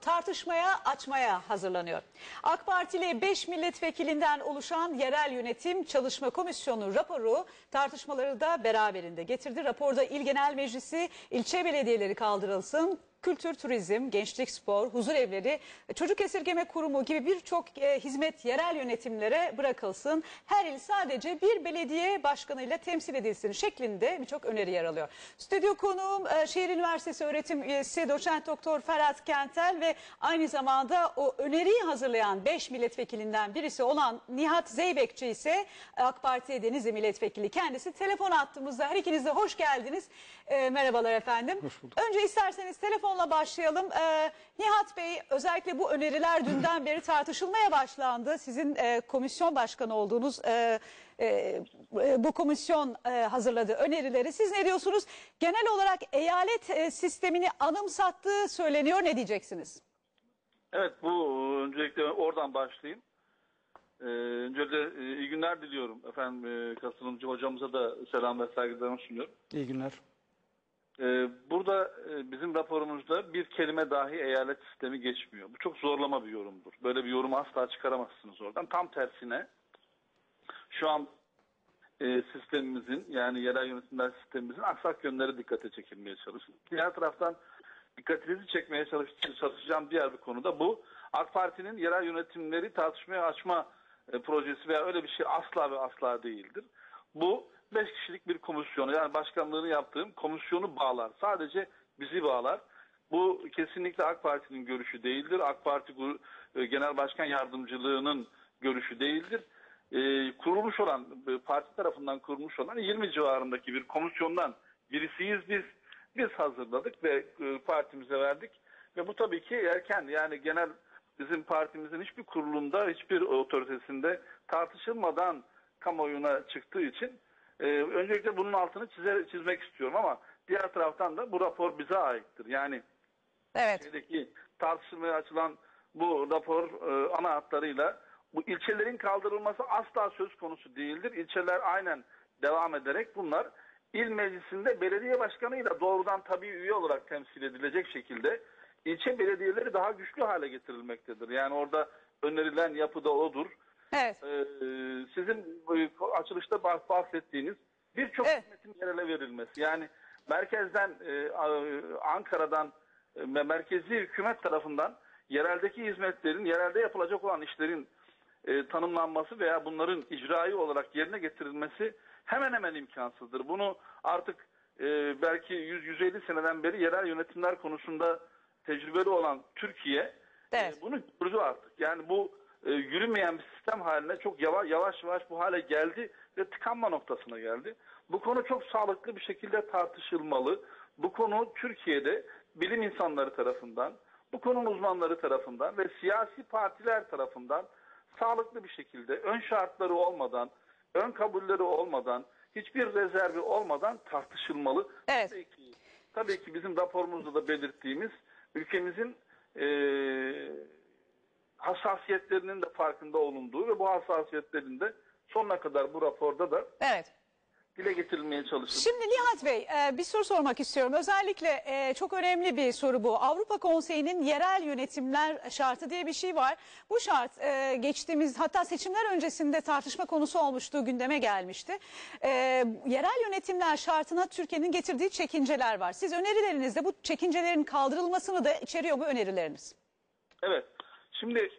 tartışmaya açmaya hazırlanıyor. AK Partili 5 milletvekilinden oluşan Yerel Yönetim Çalışma Komisyonu raporu tartışmaları da beraberinde getirdi. Raporda İl Genel Meclisi ilçe belediyeleri kaldırılsın, kültür, turizm, gençlik, spor, huzur evleri, çocuk esirgeme kurumu gibi birçok e, hizmet yerel yönetimlere bırakılsın. Her il sadece bir belediye başkanıyla temsil edilsin şeklinde birçok öneri yer alıyor. Stüdyo konuğum e, Şehir Üniversitesi öğretim üyesi doçent doktor Ferhat Kentel ve aynı zamanda o öneriyi hazırlayan 5 milletvekilinden birisi olan Nihat Zeybekçi ise AK Parti Denizli milletvekili. Kendisi telefon attığımızda her ikiniz de hoş geldiniz. E, merhabalar efendim. Hoş bulduk. Önce isterseniz telefonla başlayalım. Ee, Nihat Bey özellikle bu öneriler dünden beri tartışılmaya başlandı. Sizin e, komisyon başkanı olduğunuz e, e, e, bu komisyon e, hazırladı önerileri. Siz ne diyorsunuz? Genel olarak eyalet e, sistemini anımsattığı söyleniyor. Ne diyeceksiniz? Evet bu öncelikle oradan başlayayım. Ee, öncelikle e, iyi günler diliyorum. Efendim e, katılımcı hocamıza da selam ve saygılarımı sunuyorum. İyi günler. Ee, burada e, bizim raporumuzda bir kelime dahi eyalet sistemi geçmiyor. Bu çok zorlama bir yorumdur. Böyle bir yorumu asla çıkaramazsınız oradan. Tam tersine şu an e, sistemimizin yani yerel yönetimler sistemimizin aksak yönleri dikkate çekilmeye çalışılıyor. Diğer taraftan dikkatinizi çekmeye çalış, çalışacağım diğer bir konu da bu. AK Parti'nin yerel yönetimleri tartışmaya açma e, projesi veya öyle bir şey asla ve asla değildir. Bu 5 kişilik bir komisyonu yani başkanlığını yaptığım komisyonu bağlar. Sadece bizi bağlar. Bu kesinlikle AK Parti'nin görüşü değildir. AK Parti e, Genel Başkan Yardımcılığının görüşü değildir. E, kurulmuş olan, e, parti tarafından kurulmuş olan 20 civarındaki bir komisyondan birisiyiz biz. Biz hazırladık ve partimize verdik. Ve bu tabii ki erken yani genel bizim partimizin hiçbir kurulunda, hiçbir otoritesinde tartışılmadan kamuoyuna çıktığı için e, öncelikle bunun altını çizer, çizmek istiyorum ama diğer taraftan da bu rapor bize aittir. Yani Evet. Türkiye'deki tartışılmaya açılan bu rapor e, ana hatlarıyla bu ilçelerin kaldırılması asla söz konusu değildir. İlçeler aynen devam ederek bunlar il meclisinde belediye başkanıyla doğrudan tabii üye olarak temsil edilecek şekilde ilçe belediyeleri daha güçlü hale getirilmektedir. Yani orada önerilen yapı da odur. Evet. Ee, sizin açılışta bah- bahsettiğiniz birçok Evet. hizmetin yerele verilmesi. Yani merkezden e, Ankara'dan e, merkezi hükümet tarafından yereldeki hizmetlerin, yerelde yapılacak olan işlerin e, tanımlanması veya bunların icraî olarak yerine getirilmesi hemen hemen imkansızdır. Bunu artık e, belki 100-150 seneden beri yerel yönetimler konusunda tecrübeli olan Türkiye Evet. e, bunu gördü artık. Yani bu e, yürümeyen bir sistem haline çok yavaş yavaş yavaş bu hale geldi ve tıkanma noktasına geldi. Bu konu çok sağlıklı bir şekilde tartışılmalı. Bu konu Türkiye'de bilim insanları tarafından, bu konunun uzmanları tarafından ve siyasi partiler tarafından sağlıklı bir şekilde ön şartları olmadan, ön kabulleri olmadan, hiçbir rezervi olmadan tartışılmalı. Evet. Tabii ki, tabii ki bizim raporumuzda da belirttiğimiz ülkemizin eee hassasiyetlerinin de farkında olunduğu ve bu hassasiyetlerin de sonuna kadar bu raporda da Evet. dile getirilmeye çalışıldı. Şimdi Nihat Bey e, bir soru sormak istiyorum. Özellikle e, çok önemli bir soru bu. Avrupa Konseyi'nin yerel yönetimler şartı diye bir şey var. Bu şart e, geçtiğimiz hatta seçimler öncesinde tartışma konusu olmuştu, gündeme gelmişti. E, yerel yönetimler şartına Türkiye'nin getirdiği çekinceler var. Siz önerilerinizde bu çekincelerin kaldırılmasını da içeriyor bu önerileriniz. Evet. Şimdi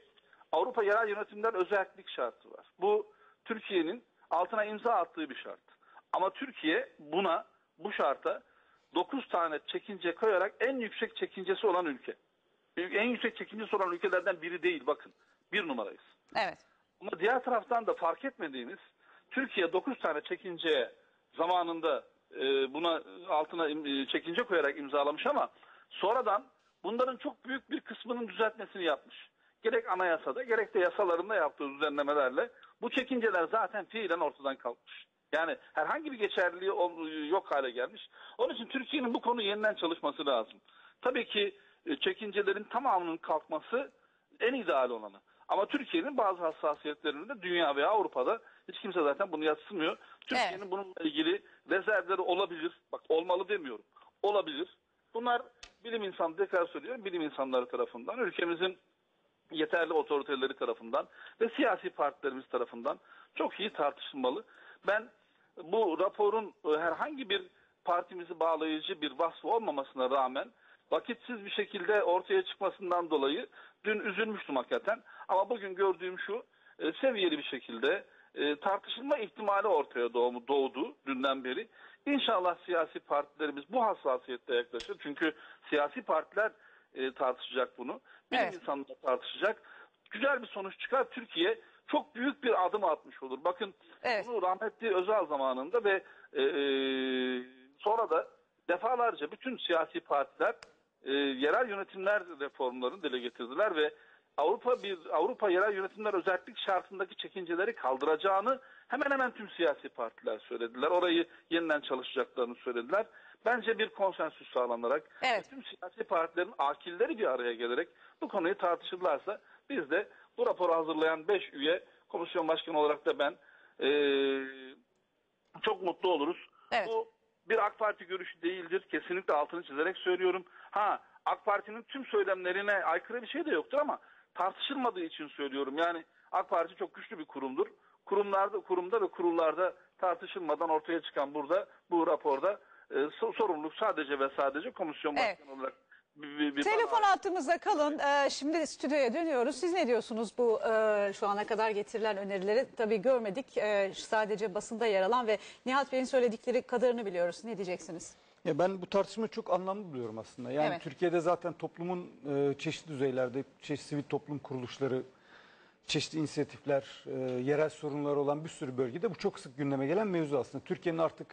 Avrupa Yerel Yönetimler özellik şartı var. Bu Türkiye'nin altına imza attığı bir şart. Ama Türkiye buna, bu şarta 9 tane çekince koyarak en yüksek çekincesi olan ülke. En yüksek çekincesi olan ülkelerden biri değil bakın. Bir numarayız. Evet. Ama diğer taraftan da fark etmediğimiz Türkiye 9 tane çekinceye zamanında e, buna altına e, çekince koyarak imzalamış ama sonradan bunların çok büyük bir kısmının düzeltmesini yapmış. Gerek anayasada gerek de yasalarında yaptığı düzenlemelerle bu çekinceler zaten fiilen ortadan kalkmış. Yani herhangi bir geçerliliği yok hale gelmiş. Onun için Türkiye'nin bu konu yeniden çalışması lazım. Tabii ki e, çekincelerin tamamının kalkması en ideal olanı. Ama Türkiye'nin bazı hassasiyetlerini de dünya veya Avrupa'da hiç kimse zaten bunu yatsımıyor. Türkiye'nin Evet. bununla ilgili rezervleri olabilir. Bak olmalı demiyorum. Olabilir. Bunlar bilim insanı tekrar söylüyorum bilim insanları tarafından ülkemizin yeterli otoriteleri tarafından ve siyasi partilerimiz tarafından çok iyi tartışılmalı. Ben bu raporun e, herhangi bir partimizi bağlayıcı bir vasfı olmamasına rağmen vakitsiz bir şekilde ortaya çıkmasından dolayı dün üzülmüştüm hakikaten. Ama bugün gördüğüm şu e, seviyeli bir şekilde e, tartışılma ihtimali ortaya doğdu, doğdu dünden beri. İnşallah siyasi partilerimiz bu hassasiyetle yaklaşır. Çünkü siyasi partiler e, tartışacak bunu. Bilim Evet. insanlar tartışacak. Güzel bir sonuç çıkar. Türkiye çok büyük bir adım atmış olur. Bakın Evet. bunu rahmetli Özal zamanında ve e, e, sonra da defalarca bütün siyasi partiler e, yerel yönetimler reformlarını dile getirdiler ve Avrupa bir Avrupa yerel yönetimler özellik şartındaki çekinceleri kaldıracağını hemen hemen tüm siyasi partiler söylediler. Orayı yeniden çalışacaklarını söylediler. Bence bir konsensüs sağlanarak Evet. tüm siyasi partilerin akilleri bir araya gelerek bu konuyu tartışırlarsa biz de bu raporu hazırlayan 5 üye komisyon başkanı olarak da ben eee, çok mutlu oluruz. Evet. Bu bir AK Parti görüşü değildir. Kesinlikle altını çizerek söylüyorum. Ha AK Parti'nin tüm söylemlerine aykırı bir şey de yoktur ama tartışılmadığı için söylüyorum. Yani AK Parti çok güçlü bir kurumdur. Kurumlarda, kurumda ve kurullarda tartışılmadan ortaya çıkan burada bu raporda e, so- sorumluluk sadece ve sadece komisyon Evet. başkanı olarak bir, bir- bir Telefon bana- hattımızda kalın. Ee, şimdi stüdyoya dönüyoruz. Siz ne diyorsunuz bu e, şu ana kadar getirilen önerileri? Tabii görmedik. Ee, sadece basında yer alan ve Nihat Bey'in söyledikleri kadarını biliyoruz. Ne diyeceksiniz? Ya ben bu tartışmayı çok anlamlı buluyorum aslında. Yani Evet. Türkiye'de zaten toplumun e, çeşitli düzeylerde, çeşitli sivil toplum kuruluşları, çeşitli inisiyatifler, e, yerel sorunlar olan bir sürü bölgede bu çok sık gündeme gelen mevzu aslında. Türkiye'nin artık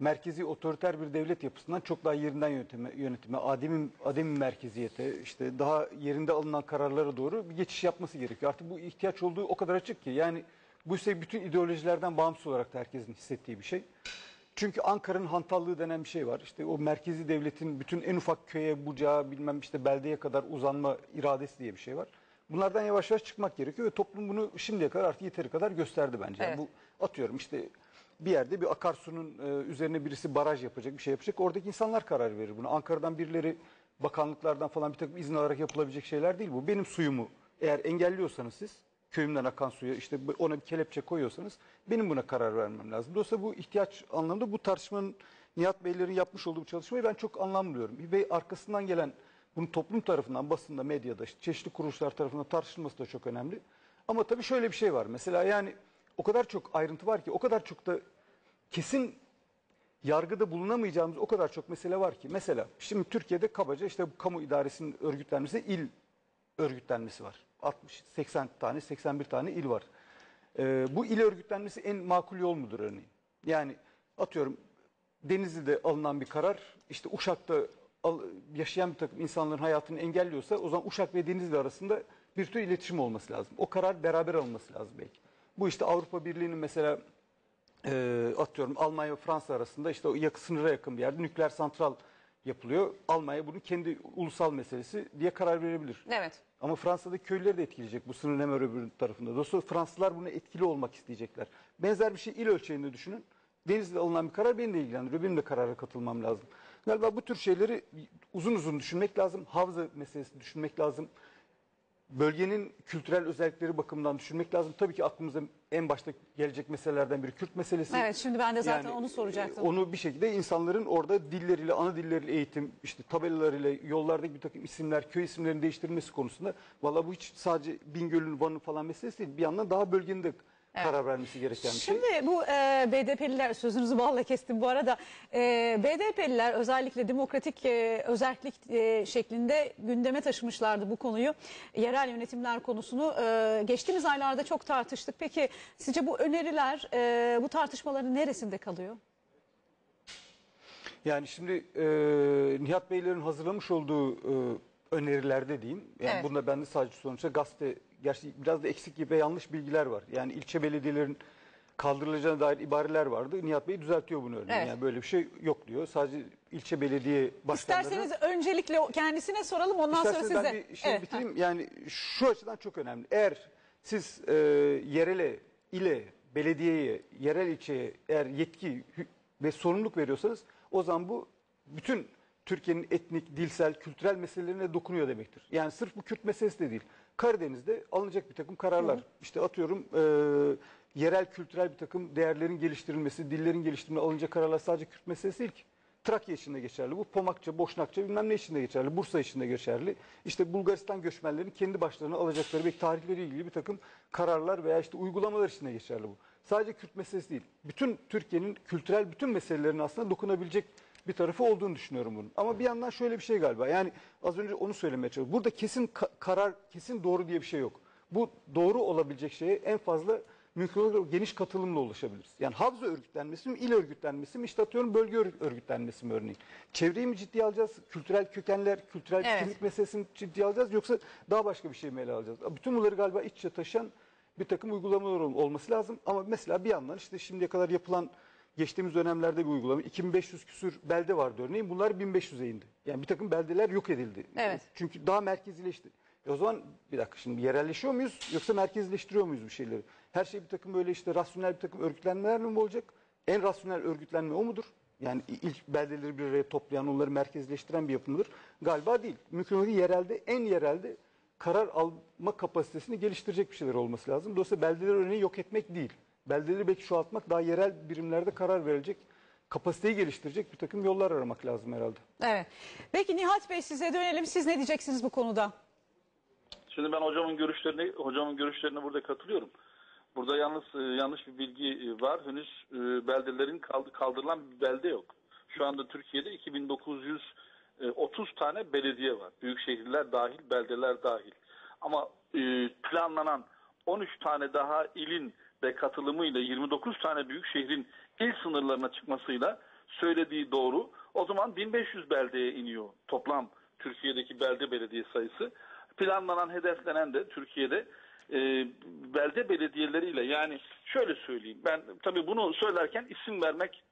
merkezi otoriter bir devlet yapısından çok daha yerinden yönetime, yönetime ademi, ademi merkeziyete, işte daha yerinde alınan kararlara doğru bir geçiş yapması gerekiyor. Artık bu ihtiyaç olduğu o kadar açık ki. Yani bu ise bütün ideolojilerden bağımsız olarak da herkesin hissettiği bir şey. Çünkü Ankara'nın hantallığı denen bir şey var. İşte o merkezi devletin bütün en ufak köye, bucağa, bilmem işte beldeye kadar uzanma iradesi diye bir şey var. Bunlardan yavaş yavaş çıkmak gerekiyor ve toplum bunu şimdiye kadar artık yeteri kadar gösterdi bence. Yani Evet. bu atıyorum işte bir yerde bir akarsunun e, üzerine birisi baraj yapacak, bir şey yapacak. Oradaki insanlar karar verir bunu. Ankara'dan birileri bakanlıklardan falan bir takım izin alarak yapılabilecek şeyler değil bu. Benim suyumu eğer engelliyorsanız siz köyümden akan suyu işte ona bir kelepçe koyuyorsanız benim buna karar vermem lazım. Dolayısıyla bu ihtiyaç anlamında bu tartışmanın Nihat Beylerin yapmış olduğu çalışmayı ben çok anlam buluyorum. Ve arkasından gelen bunun toplum tarafından, basında, medyada, çeşitli kuruluşlar tarafından tartışılması da çok önemli. Ama tabii şöyle bir şey var. Mesela yani o kadar çok ayrıntı var ki, o kadar çok da kesin yargıda bulunamayacağımız o kadar çok mesele var ki. Mesela şimdi Türkiye'de kabaca işte bu kamu idaresinin örgütlenmesi il örgütlenmesi var. 60, 80 tane, 81 tane il var. Ee, bu il örgütlenmesi en makul yol mudur örneğin? Yani atıyorum Denizli'de alınan bir karar işte Uşak'ta yaşayan bir takım insanların hayatını engelliyorsa o zaman Uşak ve Denizli arasında bir tür iletişim olması lazım. O karar beraber alınması lazım belki. Bu işte Avrupa Birliği'nin mesela e, atıyorum Almanya ve Fransa arasında işte o yakın sınıra yakın bir yerde nükleer santral yapılıyor. Almanya bunu kendi ulusal meselesi diye karar verebilir. Evet. Ama Fransa'daki köylüleri de etkileyecek bu sınırın hemen öbür tarafında. Dolayısıyla Fransızlar buna etkili olmak isteyecekler. Benzer bir şey il ölçeğinde düşünün. Denizli'de alınan bir karar beni de ilgilendiriyor. Benim de karara katılmam lazım. Galiba bu tür şeyleri uzun uzun düşünmek lazım. Havza meselesini düşünmek lazım. Bölgenin kültürel özellikleri bakımından düşünmek lazım. Tabii ki aklımıza en başta gelecek meselelerden biri Kürt meselesi. Evet şimdi ben de zaten onu soracaktım. e, Onu bir şekilde insanların orada dilleriyle, ana dilleriyle eğitim, işte tabelalarıyla, yollardaki bir takım isimler, köy isimlerinin değiştirilmesi konusunda valla bu hiç sadece Bingöl'ün, Van'ın falan meselesi değil. Bir yandan daha bölgenin de karar vermesi gereken bir şey. Şimdi bu e, BDP'liler sözünüzü balla kestim bu arada. E, BDP'liler özellikle demokratik e, özellik e, şeklinde gündeme taşımışlardı bu konuyu. Yerel yönetimler konusunu e, geçtiğimiz aylarda çok tartıştık. Peki sizce bu öneriler e, bu tartışmaların neresinde kalıyor? Yani şimdi e, Nihat Beylerin hazırlamış olduğu e, önerilerde diyeyim. Yani Evet. bunda bende sadece sonuçta gazete, gerçi biraz da eksik gibi ve yanlış bilgiler var. Yani ilçe belediyelerin kaldırılacağına dair ibareler vardı. Nihat Bey düzeltiyor bunu örneğin. Evet. Yani böyle bir şey yok diyor. Sadece ilçe belediye başkanları... İsterseniz öncelikle kendisine soralım ondan sonra İsterseniz size. ben bir şey Evet, bitireyim. Yani şu açıdan çok önemli. Eğer siz e, yerele, ile, belediyeye, yerel ilçeye eğer yetki ve sorumluluk veriyorsanız o zaman bu bütün Türkiye'nin etnik, dilsel, kültürel meselelerine dokunuyor demektir. Yani sırf bu Kürt meselesi de değil. Karadeniz'de alınacak bir takım kararlar. İşte atıyorum e, yerel kültürel bir takım değerlerin geliştirilmesi, dillerin geliştirilmesi alınacak kararlar sadece Kürt meselesi değil ki. Trakya için de geçerli bu. Pomakça, Boşnakça bilmem ne için de geçerli. Bursa için de geçerli. İşte Bulgaristan göçmenlerin kendi başlarına alacakları belki tarihleriyle ilgili bir takım kararlar veya işte uygulamalar için de geçerli bu. Sadece Kürt meselesi değil. Bütün Türkiye'nin kültürel bütün meselelerine aslında dokunabilecek bir tarafı olduğunu düşünüyorum bunun. Ama bir yandan şöyle bir şey galiba. Yani az önce onu söylemeye çalışıyorum. Burada kesin ka- karar, kesin doğru diye bir şey yok. Bu doğru olabilecek şeye en fazla mümkün olduğu geniş katılımla ulaşabiliriz. Yani havza örgütlenmesi mi, il örgütlenmesi mi, işte atıyorum bölge ör- örgütlenmesi mi örneğin. Çevreyi mi ciddiye alacağız? Kültürel kökenler, kültürel Evet. kimlik meselesini ciddiye alacağız yoksa daha başka bir şey mi ele alacağız? Bütün bunları galiba iç içe taşıyan bir takım uygulamalar ol- olması lazım. Ama mesela bir yandan işte şimdiye kadar yapılan geçtiğimiz dönemlerde bir uygulama 2500 küsür belde vardı örneğin. Bunlar 1500'e indi. Yani bir takım beldeler yok edildi. Evet. Çünkü daha merkezileşti. E o zaman bir dakika şimdi yerelleşiyor muyuz yoksa merkezileştiriyor muyuz bir şeyleri? Her şey bir takım böyle işte rasyonel bir takım örgütlenmeler mi olacak? En rasyonel örgütlenme o mudur? Yani ilk beldeleri bir araya toplayan, onları merkezleştiren bir yapı mıdır? Galiba değil. Mümkün olduğu yerelde, en yerelde karar alma kapasitesini geliştirecek bir şeyler olması lazım. Dolayısıyla beldeleri örneğin yok etmek değil. Beldeleri belki çoğaltmak, daha yerel birimlerde karar verilecek, kapasiteyi geliştirecek bir takım yollar aramak lazım herhalde. Evet. Peki Nihat Bey size dönelim. Siz ne diyeceksiniz bu konuda? Şimdi ben hocamın görüşlerine hocamın görüşlerine burada katılıyorum. Burada yalnız e, yanlış bir bilgi e, var. Henüz e, beldelerin kaldı, kaldırılan bir belde yok. Şu anda Türkiye'de 2930 tane belediye var. Büyük şehirler dahil, beldeler dahil. Ama e, planlanan 13 tane daha ilin de katılımıyla 29 tane büyük şehrin il sınırlarına çıkmasıyla söylediği doğru. O zaman 1500 beldeye iniyor toplam Türkiye'deki belde belediye sayısı. Planlanan, hedeflenen de Türkiye'de e, belde belediyeleriyle yani şöyle söyleyeyim. Ben tabii bunu söylerken isim vermek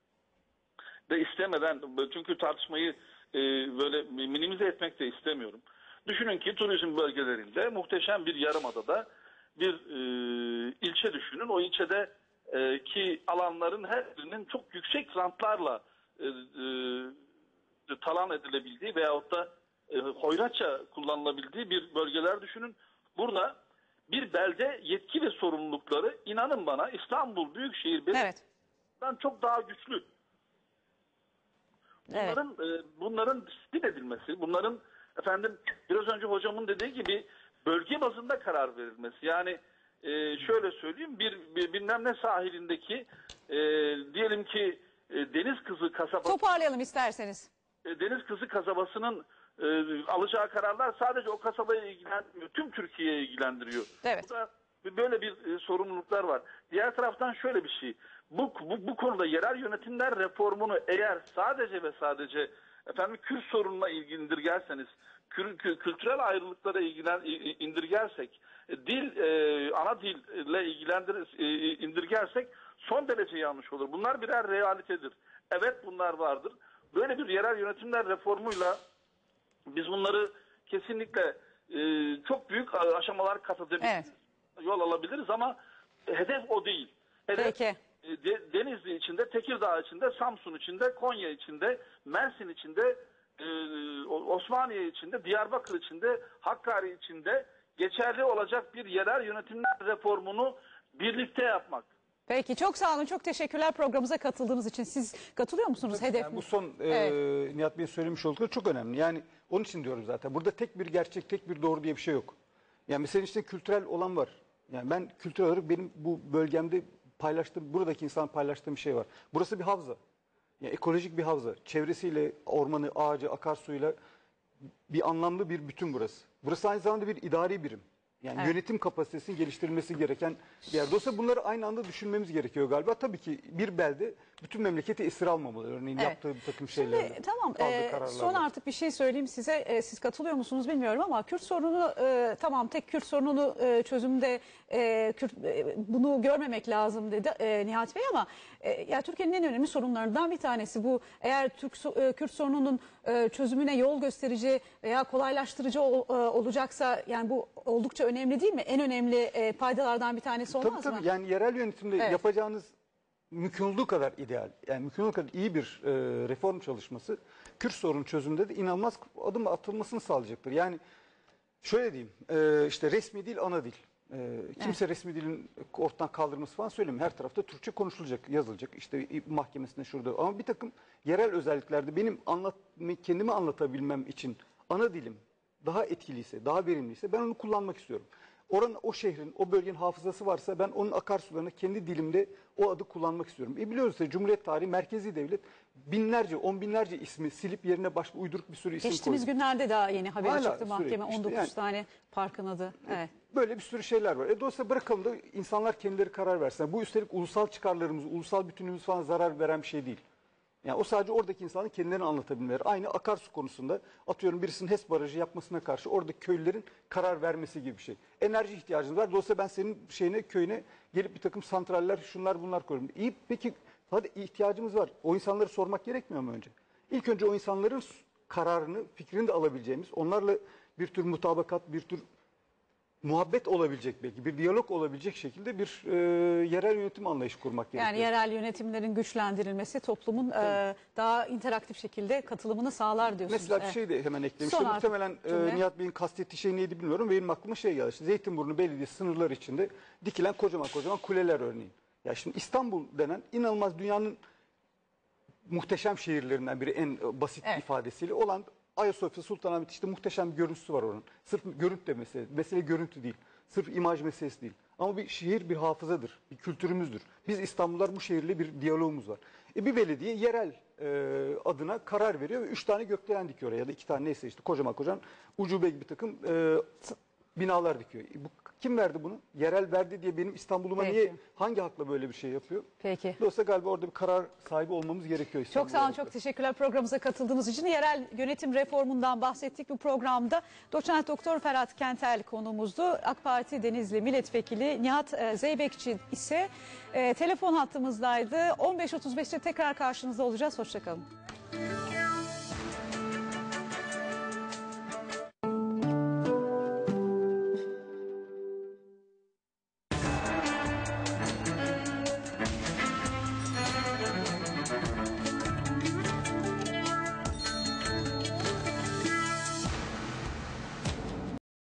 de istemeden çünkü tartışmayı e, böyle minimize etmek de istemiyorum. Düşünün ki turizm bölgelerinde muhteşem bir yarımadada bir e, ilçe düşünün. O ilçede e, ki alanların her birinin çok yüksek rantlarla e, e, talan edilebildiği veyahut da e, hoyratça kullanılabildiği bir bölgeler düşünün. Burada bir belde yetki ve sorumlulukları inanın bana İstanbul Büyükşehir Belediyesi'nden Evet. çok daha güçlü. Evet. Bunların e, bunların disiplin edilmesi, bunların efendim biraz önce hocamın dediği gibi bölge bazında karar verilmesi. Yani e, şöyle söyleyeyim bir, bir bilmem ne sahilindeki e, diyelim ki e, deniz kızı kasabası Toparlayalım isterseniz. e, Deniz Kızı kasabasının e, alacağı kararlar sadece o kasabaya ilgilenmiyor. Tüm Türkiye'ye ilgilendiriyor. Evet. Burada böyle bir e, sorumluluklar var. Diğer taraftan şöyle bir şey. Bu, bu, bu konuda yerel yönetimler reformunu eğer sadece ve sadece efendim Kürt sorununa ilgindirgerseniz, kü- kü- kültürel ayrılıklara ilgilen, indirgersek, e, dil, e, ana dille ilgilendir, e, indirgersek son derece yanlış olur. Bunlar birer realitedir. Evet bunlar vardır. Böyle bir yerel yönetimler reformuyla biz bunları kesinlikle e, çok büyük aşamalar kat edebiliriz. Evet. Yol alabiliriz ama hedef o değil. Hedef Peki. e, De- Denizli içinde, Tekirdağ içinde, Samsun içinde, Konya içinde, Mersin içinde, e, Osmaniye içinde, Diyarbakır içinde, Hakkari içinde geçerli olacak bir yerel yönetimler reformunu birlikte yapmak. Peki çok sağ olun. Çok teşekkürler programımıza katıldığınız için. Siz katılıyor musunuz? Hedef Yani bu son e, Evet. Nihat Bey'in söylemiş oldukları çok önemli. Yani onun için diyorum zaten. Burada tek bir gerçek, tek bir doğru diye bir şey yok. Yani mesela işte kültürel olan var. Yani ben kültürel olarak benim bu bölgemde paylaştığım, buradaki insan paylaştığım bir şey var. Burası bir havza. Yani ekolojik bir havza. Çevresiyle, ormanı, ağacı, akarsuyla bir anlamlı bir bütün burası. Burası aynı zamanda bir idari birim. Yani Evet. yönetim kapasitesinin geliştirilmesi gereken bir yer. Dolayısıyla bunları aynı anda düşünmemiz gerekiyor galiba. Tabii ki bir belde bütün memleketi esir almamalı. Örneğin Evet. yaptığı bir takım Şimdi şeylerle. tamam aldığı e, kararlarla. son artık bir şey söyleyeyim size. E, siz katılıyor musunuz bilmiyorum ama Kürt sorunu e, tamam tek Kürt sorununu e, çözümde e, Kürt, e, bunu görmemek lazım dedi e, Nihat Bey ama e, ya Türkiye'nin en önemli sorunlarından bir tanesi bu. Eğer Türk so- e, Kürt sorununun e, çözümüne yol gösterici veya kolaylaştırıcı ol- e, olacaksa yani bu oldukça önemli değil mi? En önemli e, paydalardan bir tanesi olmaz Tabii mı? tabii yani yerel yönetimde Evet. yapacağınız mümkün olduğu kadar ideal, yani mümkün olduğu kadar iyi bir e, reform çalışması Kürt sorun çözümünde de inanılmaz adım atılmasını sağlayacaktır. Yani şöyle diyeyim e, işte resmi dil ana dil. E, kimse resmi dilin ortadan kaldırması falan söylemiyor. Her tarafta Türkçe konuşulacak, yazılacak. İşte mahkemesinde şurada. Ama bir takım yerel özelliklerde benim anlat, kendimi anlatabilmem için ana dilim daha etkiliyse, daha verimliyse ben onu kullanmak istiyorum. Oranın, o şehrin, o bölgenin hafızası varsa ben onun akarsularını kendi dilimde o adı kullanmak istiyorum. E biliyoruz ya Cumhuriyet tarihi merkezi devlet binlerce, on binlerce ismi silip yerine başka uyduruk bir sürü isim Geçtiğimiz koydu. günlerde daha yeni haberi Hala çıktı mahkeme sürekli işte 19 yani- tane parkın adı. Evet. Böyle bir sürü şeyler var. E dolayısıyla bırakalım da insanlar kendileri karar versinler. Bu üstelik ulusal çıkarlarımız, ulusal bütünlüğümüz falan zarar veren bir şey değil. Yani o sadece oradaki insanın kendilerini anlatabilmeleri. Aynı akarsu konusunda atıyorum birisinin HES barajı yapmasına karşı oradaki köylülerin karar vermesi gibi bir şey. Enerji ihtiyacınız var. Dolayısıyla ben senin şeyine köyüne gelip bir takım santraller şunlar bunlar koyuyorum. İyi peki hadi ihtiyacımız var. O insanları sormak gerekmiyor mu önce? İlk önce o insanların kararını, fikrini de alabileceğimiz, onlarla bir tür mutabakat, bir tür muhabbet olabilecek belki bir diyalog olabilecek şekilde bir e, yerel yönetim anlayışı kurmak gerekiyor. Yani yerel yönetimlerin güçlendirilmesi toplumun e, daha interaktif şekilde katılımını sağlar diyorsunuz. Mesela bir Evet. şey de hemen ekleyeyim. Son artık muhtemelen e, cümle. Nihat Bey'in kastettiği şey neydi bilmiyorum. Benim aklıma şey geldi. İşte Zeytinburnu Belediyesi sınırları içinde dikilen kocaman kocaman kuleler örneğin. Ya şimdi İstanbul denen inanılmaz dünyanın muhteşem şehirlerinden biri en e, basit Evet. ifadesiyle olan Ayasofya Sultanahmet işte muhteşem bir görüntüsü var onun. Sırf görüntü de mesele. Mesele görüntü değil. Sırf imaj meselesi değil. Ama bir şehir bir hafızadır. Bir kültürümüzdür. Biz İstanbullular bu şehirle bir diyalogumuz var. E bir belediye yerel e, adına karar veriyor ve üç tane gökdelen dikiyor ya da iki tane neyse işte kocaman kocaman ucube bir takım e, binalar dikiyor. E bu, kim verdi bunu? Yerel verdi diye benim İstanbul'uma Peki. niye hangi hakla böyle bir şey yapıyor? Peki. Dolayısıyla galiba orada bir karar sahibi olmamız gerekiyor. Çok sağ olun, çok teşekkürler programımıza katıldığınız için. Yerel yönetim reformundan bahsettik bu programda. Doçent Doktor Ferhat Kentel konuğumuzdu. AK Parti Denizli Milletvekili Nihat e, Zeybekçi ise e, telefon hattımızdaydı. 15.35'te tekrar karşınızda olacağız. Hoşçakalın.